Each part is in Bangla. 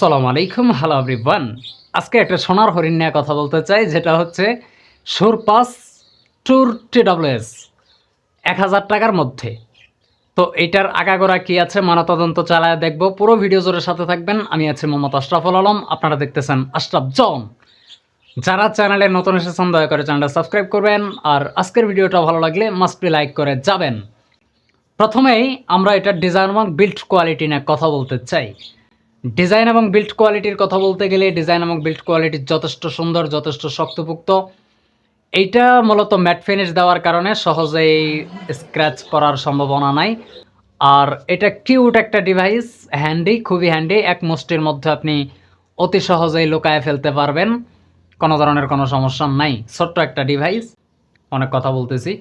আসসালামু আলাইকুম হ্যালো এভরিওয়ান আজকে একটা সোনার হরিণ নিয়ে কথা বলতে চাই, যেটা হচ্ছে সুরপাস ট্যুর টিডব্লিউএস, এক হাজার টাকার মধ্যে। তো এটার আগাগোড়া কি আছে ময়নাতদন্ত চালায় দেখব। পুরো ভিডিও জোরের সাথে থাকবেন। আমি আছি মোহাম্মদ আশরাফুল আলম, আপনারা দেখতেছেন আশরাফ জন যারা চ্যানেলে নতুন এসেছেন, দয়া করে চ্যানেলটা সাবস্ক্রাইব করবেন। আর আজকের ভিডিওটা ভালো লাগলে মাস্ট বি লাইক করে যাবেন। প্রথমেই আমরা এটার ডিজাইন এবং বিল্ড কোয়ালিটি নিয়ে কথা বলতে চাই। ডিজাইন এবং বিল্ড কোয়ালিটির কথা বলতে গেলে ডিজাইন এবং বিল্ড কোয়ালিটি যথেষ্ট সুন্দর, যথেষ্ট শক্তপুক্ত। এইটা মূলত ম্যাট ফিনিশ দেওয়ার কারণে সহজেই স্ক্র্যাচ করার সম্ভাবনা নাই। আর এটা কিউট একটা ডিভাইস হ্যান্ডি খুবই হ্যান্ডি এক মুষ্টির মধ্যে আপনি অতি সহজেই লুকায় ফেলতে পারবেন। কোনো ধরনের কোনো সমস্যা নাই। ছোট্ট একটা ডিভাইস অনেক কথা বলতেছি।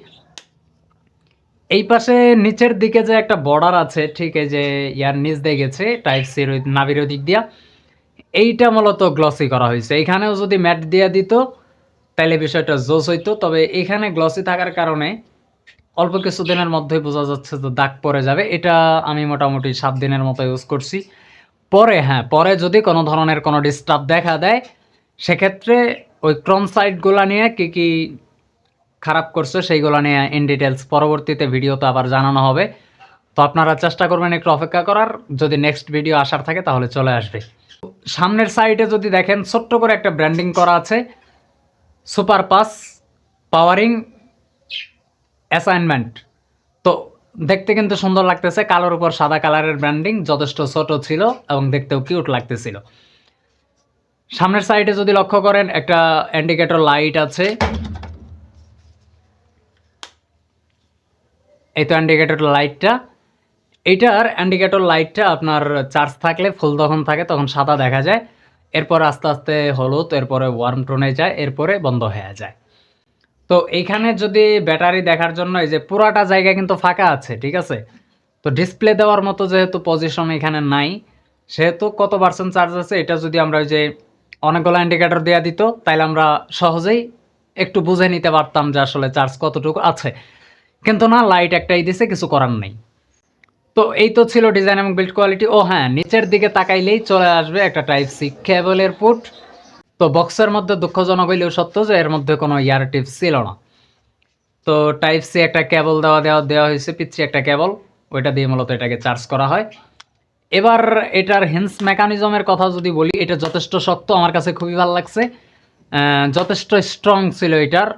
এই পাশে নিচের দিকে যে একটা বর্ডার আছে, ঠিক এই যে ইয়ার নিচ দিয়ে গেছে টাইপ সির নাবির দিক দিয়া, এইটা মূলত গ্লসি করা হয়েছে। এখানেও যদি ম্যাট দিয়ে দিত তাহলে বিষয়টা জোস হইতো, তবে এখানে গ্লসি থাকার কারণে অল্প কিছু দিনের মধ্যেই বোঝা যাচ্ছে যে দাগ পড়ে যাবে। এটা আমি মোটামুটি সাত দিনের মতো ইউজ করছি। পরে হ্যাঁ পরে যদি কোনো ধরনের কোনো ডিস্টার্ব দেখা দেয়, সেক্ষেত্রে ওই ক্রম সাইটগুলো নিয়ে কী কী খারাপ করছে, সেইগুলো নিয়ে ইন ডিটেলস পরবর্তীতে ভিডিওতে আবার জানানো হবে। তো আপনারা চেষ্টা করবেন একটু অপেক্ষা করার, যদি নেক্সট ভিডিও আসার থাকে তাহলে চলে আসবে। সামনের সাইডে যদি দেখেন, ছোট্ট করে একটা ব্র্যান্ডিং করা আছে। সুপার পাস পাওয়ারিং অ্যাসাইনমেন্ট তো দেখতে কিন্তু সুন্দর লাগতেছে, কালোর উপর সাদা কালারের ব্র্যান্ডিং যথেষ্ট ছোট ছিল এবং দেখতেও কিউট লাগতেছিল। সামনের সাইডে যদি লক্ষ্য করেন, একটা ইন্ডিকেটর লাইট আছে। এই তো ইন্ডিকেটর লাইটটা এইটার ইন্ডিকেটর লাইটটা আপনার চার্জ থাকলে ফুল যখন থাকে, তখন সাদা দেখা যায়। এরপর আস্তে আস্তে হলুদ, এরপরে ওয়ার্ম টোনে যায়, এরপরে বন্ধ হয়ে যায়। তো এইখানে যদি ব্যাটারি দেখার জন্য, এই যে পুরাটা জায়গা কিন্তু ফাঁকা আছে, ঠিক আছে? তো ডিসপ্লে দেওয়ার মতো যেহেতু পজিশন এখানে নাই, সেহেতু কত পার্সেন্ট চার্জ আছে, এটা যদি আমরা ওই যে অনেকগুলো ইন্ডিকেটর দেওয়া দিত, তাইলে আমরা সহজেই একটু বুঝে নিতে পারতাম যে আসলে চার্জ কতটুকু আছে। কিন্তু না লাইট একটাই দিছে, কিছু করার নেই। তো এই তো ছিল ডিজাইন এবং বিল্ড কোয়ালিটি ও হ্যাঁ নিচের দিকে তাকাইলেই চলে আসবে একটা টাইপ সি কেবলের পুট তো বক্সের মধ্যে দুঃখজনক হইলেও সত্য যে এর মধ্যে কোনো ইয়ার টিপস ছিল না। তো টাইপ সি একটা কেবল দেওয়া দেওয়া দেওয়া হয়েছে পিচ্ছি একটা কেবল ওইটা দিয়ে মূলত এটাকে চার্জ করা হয়। এবার এটার হেন্স মেকানিজমের কথা যদি বলি, এটা যথেষ্ট শক্ত, আমার কাছে খুবই ভালো লাগছে। যথেষ্ট স্ট্রং ছিল এটার।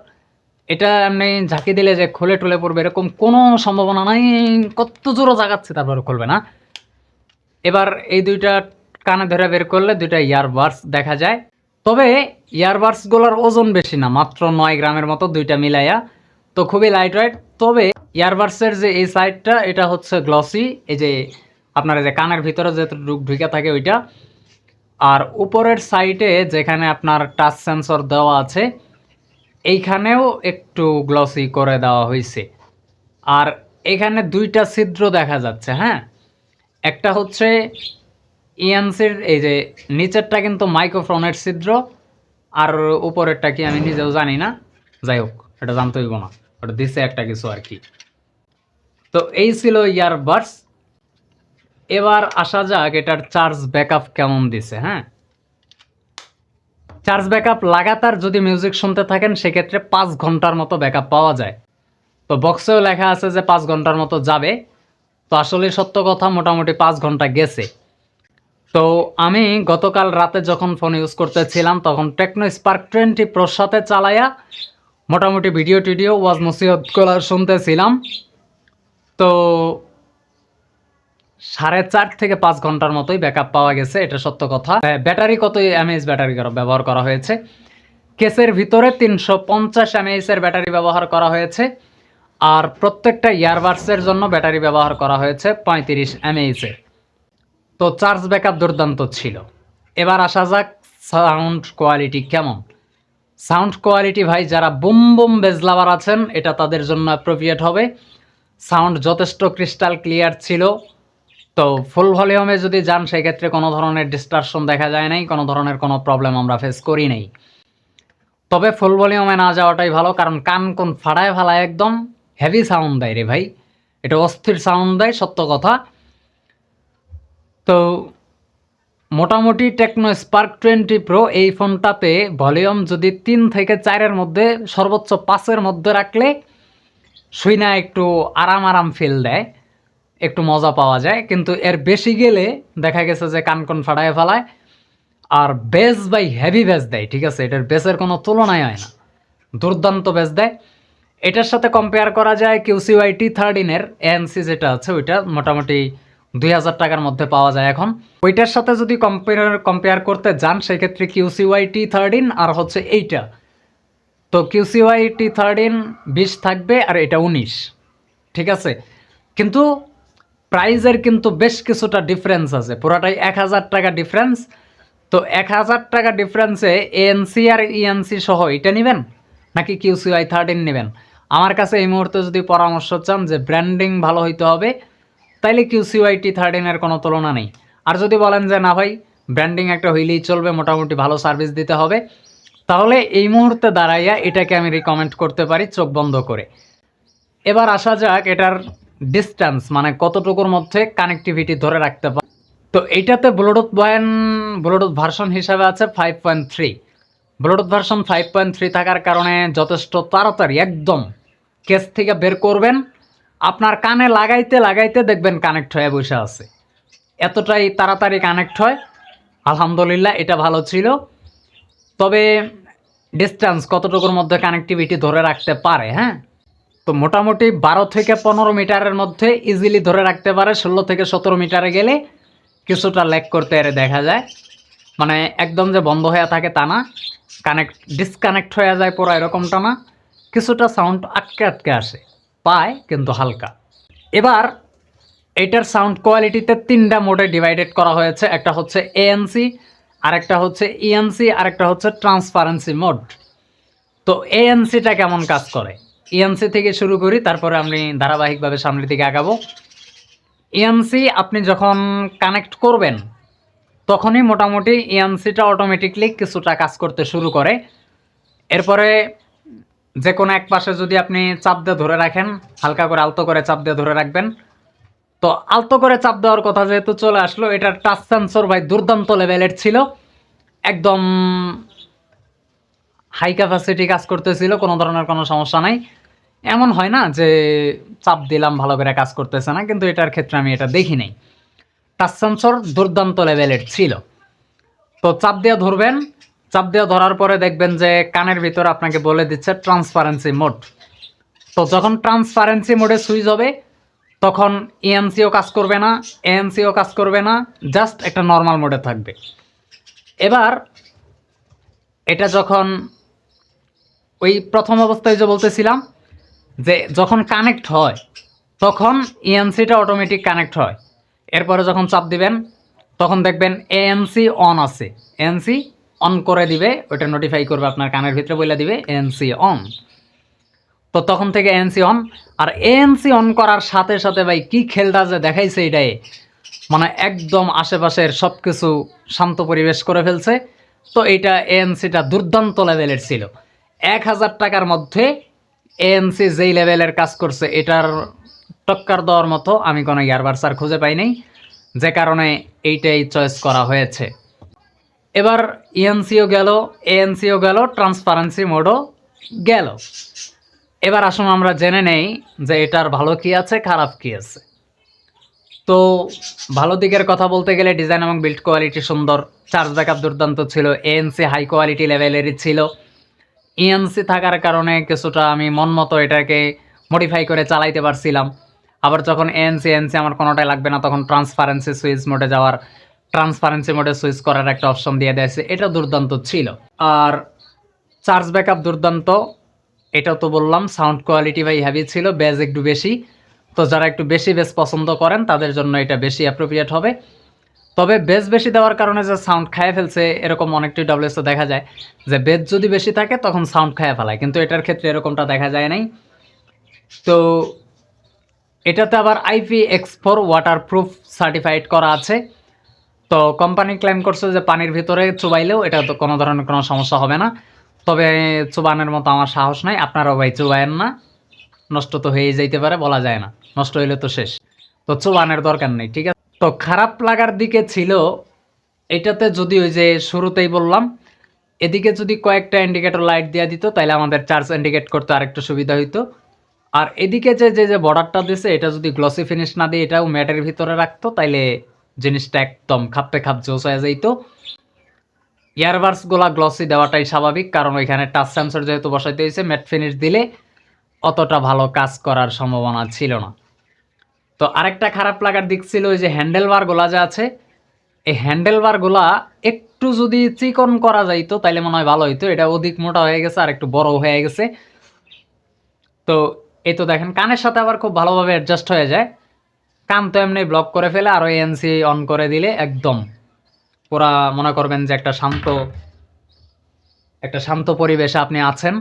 এটা এমনি ঝাঁকি দিলে যে খুলে টুলে পড়বে, এরকম কোনো সম্ভাবনা নাই, কত জোরও জাগাচ্ছে, তারপরে খুলবে না। এবার এই দুইটা কানে ধরে বের করলে দুইটা ইয়ারবাডস দেখা যায়। তবে ইয়ারবাডসগুলোর ওজন বেশি না, মাত্র নয় গ্রামের মতো দুইটা মিলাইয়া, তো খুবই লাইট ওয়েট তবে ইয়ারবাডসের যে এই সাইডটা এটা হচ্ছে গ্লসি এই যে আপনার যে কানের ভিতরে যে ঢুকে থাকে ওইটা। আর উপরের সাইডে যেখানে আপনার টাচ সেন্সর দেওয়া আছে এইখানেও একটু গ্লসি করে দেওয়া হয়েছে আর এখানে দুইটা ছিদ্র দেখা যাচ্ছে হ্যাঁ? একটা হচ্ছে ইয়ানসির, এই যে নিচেরটা কিন্তু মাইক্রোফোনের ছিদ্র, আর উপরেরটা কি আমি নিজেও জানি না। যাই হোক, এটা জানতে হইব না। ওটা দিছে একটা কিছু আর কি। তো এই ছিল ইয়ারবাডস। এবার আসা যাক এটার চার্জ ব্যাকআপ কেমন দিছে হ্যাঁ? চার্জ ব্যাকআপ লাগাতার যদি মিউজিক শুনতে থাকেন, সেক্ষেত্রে পাঁচ ঘণ্টার মতো ব্যাকআপ পাওয়া যায়। তো বক্সেও লেখা আছে যে পাঁচ ঘণ্টার মতো যাবে। তো আসলে সত্য কথা, মোটামুটি পাঁচ ঘণ্টা গেছে। তো আমি গতকাল রাতে যখন ফোন ইউজ করতেছিলাম, তখন টেকনো স্পার্ক টোয়েন্টি প্রোর সাথে চালাইয়া মোটামুটি ভিডিও টিডিও ওয়াজ নসিহত করা শুনতেছিলাম। তো সাড়ে চার থেকে পাঁচ ঘণ্টার মতোই ব্যাকআপ পাওয়া গেছে, এটা সত্য কথা। ব্যাটারি কত এমএএইচ ব্যাটারি ব্যবহার করা হয়েছে? কেসের ভিতরে তিনশো পঞ্চাশ এমএএইচের ব্যাটারি ব্যবহার করা হয়েছে, আর প্রত্যেকটা ইয়ারবাডসের জন্য ব্যাটারি ব্যবহার করা হয়েছে পঁয়ত্রিশ এমএএইচের তো চার্জ ব্যাকআপ দুর্দান্ত ছিল। এবার আসা যাক সাউন্ড কোয়ালিটি কেমন। সাউন্ড কোয়ালিটি ভাই, যারা বুম বুম বেজলাবার আছেন, এটা তাদের জন্য অ্যাপ্রোপ্রিয়েট হবে। সাউন্ড যথেষ্ট ক্রিস্টাল ক্লিয়ার ছিল। তো ফুল ভলিউমে যদি যান, সেক্ষেত্রে কোনো ধরনের ডিস্টারশন দেখা যায় নাই, কোনো ধরনের কোনো প্রবলেম আমরা ফেস করি নাই। তবে ফুল ভলিউমে না যাওয়াটাই ভালো, কারণ কান কোন ফাড়ায় ফালায় একদম হেভি সাউন্ড দেয় রে ভাই। এটা অস্থির সাউন্ড দেয়, সত্য কথা। তো মোটামুটি টেকনো স্পার্ক টোয়েন্টি প্রো এই ফোনটাতে ভলিউম যদি তিন থেকে চারের মধ্যে, সর্বোচ্চ পাঁচের মধ্যে রাখলে শুই না একটু আরাম আরাম ফিল দেয়। একটু মজা পাওয়া যায়, কিন্তু এর বেশি গেলে দেখা গেছে যে কান কোন ফাটায় ফেলায়, আর বেস বাই হেভি বেস দেয়, ঠিক আছে? এটার বেসের কোনো তুলনাই হয় না। দুর্দান্ত বেস দেয়। এটার সাথে কম্পেয়ার করা যায় কিউ কিউসিওয়াই টি থার্টিনের এএনসি যেটা আছে, ওইটা মোটামুটি দুই হাজার টাকার মধ্যে পাওয়া যায় এখন। ওইটার সাথে যদি কম্পেয়ার কম্পেয়ার করতে যান, সেক্ষেত্রে কিউ কিউসিওয়াই টি থার্টিন আর হচ্ছে এইটা। তো কিউ কিউসিওয়াই টি থার্টিন বিশ থাকবে আর এটা উনিশ, ঠিক আছে? কিন্তু প্রাইজের কিন্তু বেশ কিছুটা ডিফারেন্স আছে। পুরোটাই এক হাজার টাকা ডিফারেন্স তো এক হাজার টাকা ডিফারেন্সে এএনসি আর ইএনসি সহ এটা নেবেন? নাকি কিউসিআই থার্টিন নেবেন? আমার কাছে এই মুহূর্তে যদি পরামর্শ চান যে ব্র্যান্ডিং ভালো হইতে হবে, তাইলে কিউসিআই টি থার্টিনের কোনো তুলনা নেই। আর যদি বলেন যে না ভাই ব্র্যান্ডিং একটা হইলেই চলবে, মোটামুটি ভালো সার্ভিস দিতে হবে, তাহলে এই মুহূর্তে দাঁড়াইয়া এটাকে আমি রিকমেন্ড করতে পারি চোখ বন্ধ করে। এবার আসা যাক এটার ডিস্টেন্স মানে কতটুকুর মধ্যে কানেক্টিভিটি ধরে রাখতে পারে তো এইটাতে ব্লুটুথ বয়ান ব্লুটুথ ভার্সন হিসাবে আছে five point three Bluetooth version five point three থাকার কারণে যথেষ্ট তাড়াতাড়ি, একদম কেস থেকে বের করবেন। আপনার কানে লাগাইতে লাগাইতে দেখবেন কানেক্ট হয়ে বসে আছে। এতটাই তাড়াতাড়ি কানেক্ট হয়। আলহামদুলিল্লাহ, এটা ভালো ছিল। তবে ডিস্টেন্স কতটুকুর মধ্যে কানেক্টিভিটি ধরে রাখতে পারে হ্যাঁ? তো মোটামুটি বারো থেকে পনেরো মিটারের মধ্যে ইজিলি ধরে রাখতে পারে। ষোলো থেকে সতেরো মিটারে গেলে কিছুটা ল্যাক করতে এর দেখা যায়। মানে একদম যে বন্ধ হয়ে থাকে তা না। কানেক্ট ডিসকানেক্ট হয়ে যায় পুরো এরকমটা না। কিছুটা সাউন্ড আটকে আটকে আসে। পায়, কিন্তু হালকা। এবার এটার সাউন্ড কোয়ালিটিতে তিনটা মোডে ডিভাইডেড করা হয়েছে। একটা হচ্ছে এএনসি আরেকটা হচ্ছে ইএনসি আরেকটা হচ্ছে ট্রান্সপারেন্সি মোড তো এএনসিটা কেমন কাজ করে? ইএনসি থেকে শুরু করি, তারপরে আমি ধারাবাহিকভাবে সামনের দিকে আগাবো। ইএনসি আপনি যখন কানেক্ট করবেন, তখনই মোটামুটি ইএনসিটা অটোমেটিকলি কিছুটা কাজ করতে শুরু করে। এরপরে যে কোনো এক পাশে যদি আপনি চাপ দিয়ে ধরে রাখেন, হালকা করে আলতো করে চাপ দিয়ে ধরে রাখবেন। তো আলতো করে চাপ দেওয়ার কথা যেহেতু চলে আসলো, এটার টাচ সেন্সর ভাই দুর্দান্ত লেভেলের ছিল। একদম হাই ক্যাপাসিটি কাজ করতেছিল, কোনো ধরনের কোনো সমস্যা নাই। এমন হয় না যে চাপ দিলাম, ভালো করে কাজ করতেছে না, কিন্তু এটার ক্ষেত্রে আমি এটা দেখি নাই। টাচ সেন্সর দুর্দান্ত লেভেলের ছিল। তো চাপ দিয়ে ধরবেন, চাপ দিয়ে ধরার পরে দেখবেন যে কানের ভিতর আপনাকে বলে দিচ্ছে ট্রান্সপারেন্সি মোড তো যখন ট্রান্সপারেন্সি মোডে সুইচ হবে, তখন ইএনসিও কাজ করবে না এএনসিও কাজ করবে না জাস্ট একটা নর্মাল মোডে থাকবে। এবার এটা যখন ওই প্রথম অবস্থায় যে বলতেছিলাম যে যখন কানেক্ট হয়, তখন ইএনসিটা অটোমেটিক কানেক্ট হয়। এরপরে যখন চাপ দিবেন, তখন দেখবেন এএনসি অন আছে। এএনসি অন করে দিবে ওটা নোটিফাই করবে আপনার কানের ভিতরে বলে দিবে এএনসি অন তো তখন থেকে এএনসি অন আর এএনসি অন করার সাথে সাথে ভাই, কি খেলটা যে দেখাইছে এটাই মানে একদম আশেপাশের সব কিছু শান্ত পরিবেশ করে ফেলছে। তো এইটা এএনসিটা দুর্দান্ত লেভেলের ছিল। এক হাজার টাকার মধ্যে এএনসি যেই লেভেলের কাজ করছে, এটার টক্কর দেওয়ার মতো আমি কোনো ইয়ারবার্সার খুঁজে পাই নাই। যে কারণে এইটাই চয়েস করা হয়েছে। এবার ইএনসিও গেল এএনসিও গেল ট্রান্সপারেন্সি মোডও গেল। এবার আসুন আমরা জেনে নেই যে এটার ভালো কি আছে, খারাপ কি আছে। তো ভালো দিকের কথা বলতে গেলে ডিজাইন এবং বিল্ড কোয়ালিটি সুন্দর চার্জ ব্যাকআপ দুর্দান্ত ছিল এএনসি হাই কোয়ালিটি লেভেলেরই ছিল। ইএনসি থাকার কারণে কিছুটা আমি মন মতো এটাকে মডিফাই করে চালাইতে পারছিলাম। আবার যখন এএনসি এনসি আমার কোনোটাই লাগবে না, তখন ট্রান্সপারেন্সি সুইচ মোডে যাওয়ার ট্রান্সপারেন্সি মোডে সুইচ করার একটা অপশন দিয়ে দিয়েছে এটা দুর্দান্ত ছিল। আর চার্জ ব্যাকআপ দুর্দান্ত এটা তো বললাম সাউন্ড কোয়ালিটি ভাই হ্যাভি ছিল বেজ একটু বেশি। তো যারা একটু বেশি বেস পছন্দ করেন, তাদের জন্য এটা বেশি অ্যাপ্রোপ্রিয়েট হবে। তবে বেজ বেশি দেওয়ার কারণে যে সাউন্ড খায় ফেলছে, এরকম অনেকটি ডাব্লিউএসও দেখা যায়। যে বেস যদি বেশি থাকে, তখন সাউন্ড খায় ফেলায়। কিন্তু এটার ক্ষেত্রে এরকমটা দেখা যায় নাই। তো এটাতে আবার IP X four waterproof certified করা আছে। তো কোম্পানি ক্লেম করছে যে পানির ভিতরে চুবাইলেও এটা তো কোনো ধরনের কোনো সমস্যা হবে না। তবে চুবানের মতো আমার সাহস নাই। আপনারাও ভাই চুবায়েন না। নষ্ট তো হয়েই যাইতে পারে, বলা যায় না। নষ্ট হইলে তো শেষ। তো চুবানের দরকার নেই, ঠিক আছে? তো খারাপ লাগার দিকে ছিল, এটাতে যদি ওই যে শুরুতেই বললাম, এদিকে যদি কয়েকটা ইন্ডিকেটর লাইট দিয়ে দিত তাহলে আমাদের চার্জ ইন্ডিকেট করতে আরেকটু সুবিধা হইতো। আর এদিকে যে যে যে বর্ডারটা দিছে, এটা যদি গ্লসি ফিনিশ না দিয়ে এটাও ম্যাটের ভিতরে রাখতো, তাইলে জিনিসটা একদম খাপে খাপ জোস হয়ে যাইতো। ইয়ারবাডসগুলা গ্লসি দেওয়াটাই স্বাভাবিক, কারণ ওইখানে টাচ সেন্সর যেহেতু বসাইতে হয়েছে ম্যাট ফিনিশ দিলে অতটা ভালো কাজ করার সম্ভাবনা ছিল না। তো আরেকটা খারাপ লাগার দিক ছিল ওই যে হ্যান্ডেল বারগুলা যে আছে, এই হ্যান্ডেল বারগুলা একটু যদি চিকন করা যাইতো, তাইলে মনে হয় ভালো হইতো। এটা অধিক মোটা হয়ে গেছে আর একটু বড় হয়ে গেছে। তো এই তো দেখেন, কানের সাথে আবার খুব ভালোভাবে অ্যাডজাস্ট হয়ে যায়। কান তো এমনি ব্লক করে ফেলে আর ওই এনসি অন করে দিলে একদম পুরা মনে করবেন যে একটা শান্ত একটা শান্ত পরিবেশে আপনি আছেন।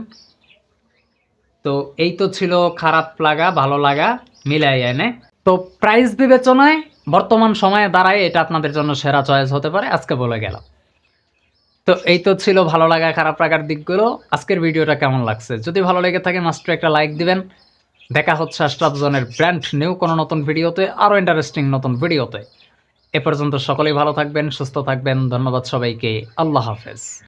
তো এই তো ছিল খারাপ লাগা, ভালো লাগা, মিলাই এনে তো প্রাইস বিবেচনায় বর্তমান সময়ে দাঁড়ায় এটা আপনাদের জন্য সেরা চয়েস হতে পারে, আজকে বলে গেলাম। তো এই তো ছিল ভালো লাগা, খারাপ লাগার দিকগুলো। আজকের ভিডিওটা কেমন লাগছে? যদি ভালো লেগে থাকে মাস্টার একটা লাইক দিবেন। দেখা হচ্ছে আশরাফ জনের ব্র্যান্ড নিউ কোনো নতুন ভিডিওতে, আরও ইন্টারেস্টিং নতুন ভিডিওতে। এ পর্যন্ত সকলেই ভালো থাকবেন, সুস্থ থাকবেন। ধন্যবাদ সবাইকে। আল্লাহ হাফেজ।